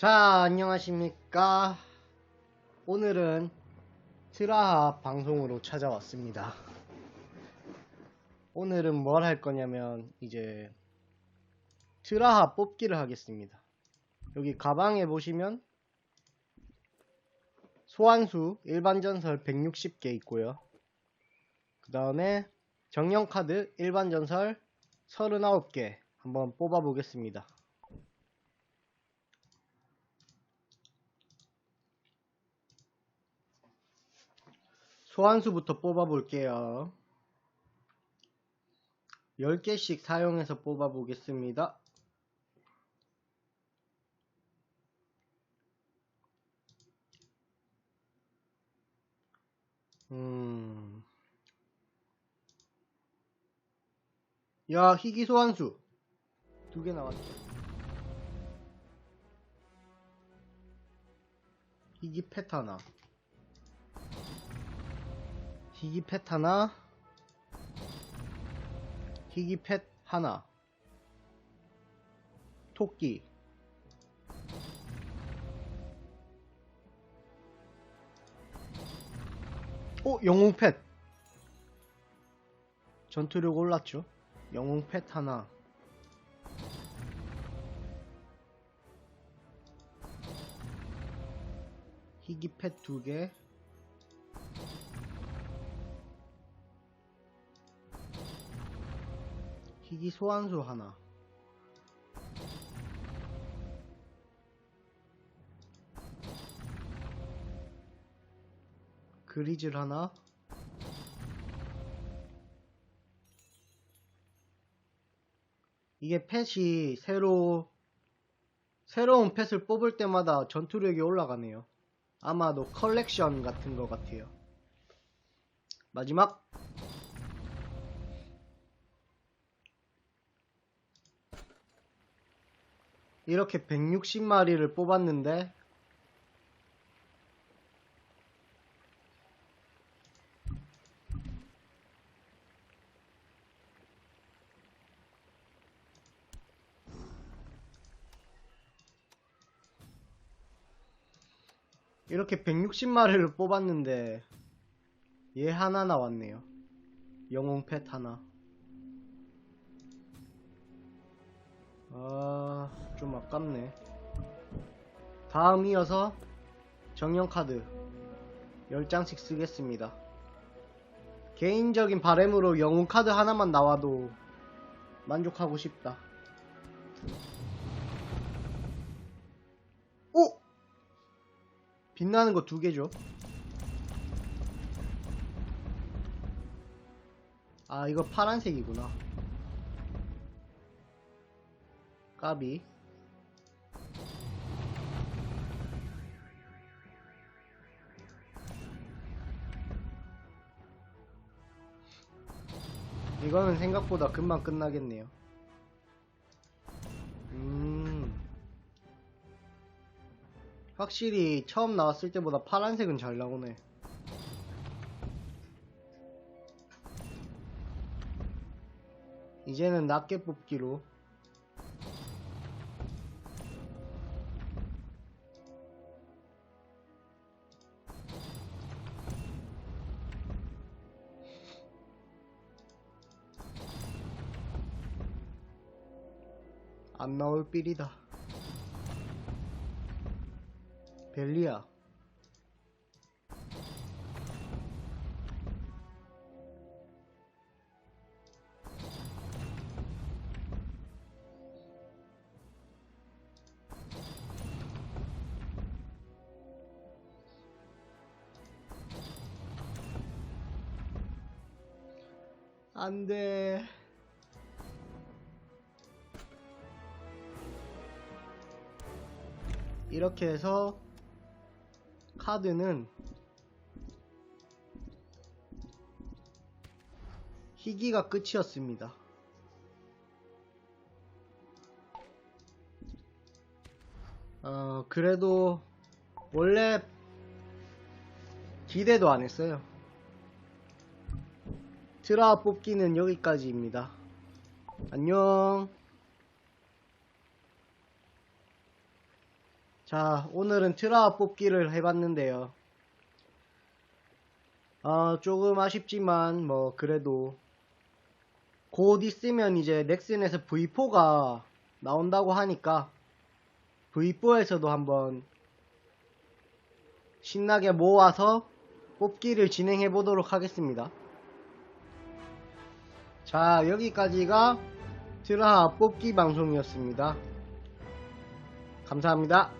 자, 안녕하십니까. 오늘은 트라하 방송으로 찾아왔습니다. 오늘은 뭘 할 거냐면, 이제, 트라하 뽑기를 하겠습니다. 여기 가방에 보시면, 소환수 일반 전설 160개 있고요. 그 다음에 정령 카드 일반 전설 39개 한번 뽑아 보겠습니다. 소환수부터 뽑아 볼게요. 10개씩 사용해서 뽑아 보겠습니다. 음. 야, 희귀 소환수. 두 개 나왔다. 희귀 펫 하나. 펫 하나. 펫 하나. 토끼. 오, 영웅 펫. 전투력 올랐죠? 영웅 펫 하나. 희귀 펫두 개. 희귀 소환수 하나. 그리즐 하나. 이게 펫이 새로 새로운 펫을 뽑을 때마다 전투력이 올라가네요. 아마도 컬렉션 같은 것 같아요. 마지막 이렇게 160마리를 뽑았는데 이렇게 160마리를 뽑았는데 얘 하나 나왔네요. 영웅 펫 하나. 아, 좀 아깝네. 다음 이어서 정령 카드 10장씩 쓰겠습니다. 개인적인 바램으로 영웅 카드 하나만 나와도 만족하고 싶다. 오! 빛나는 거 두 개죠. 아, 이거 파란색이구나. 까비. 이거는 생각보다 금방 끝나겠네요. 음. 확실히 처음 나왔을 때보다 파란색은 잘 나오네. 이제는 낮게 뽑기로 안 나올 삘이다. 벨리야. 안 돼. 이렇게 해서 카드는 희귀가 끝이었습니다. 어, 그래도 원래 기대도 안 했어요. 트라 뽑기는 여기까지입니다. 안녕. 자, 오늘은 트라와 뽑기를 해봤는데요. 어, 조금 아쉽지만, 뭐, 그래도, 곧 있으면 이제 넥슨에서 V4가 나온다고 하니까, V4에서도 한번 신나게 모아서 뽑기를 진행해 보도록 하겠습니다. 자, 여기까지가 트라하 뽑기 방송이었습니다. 감사합니다.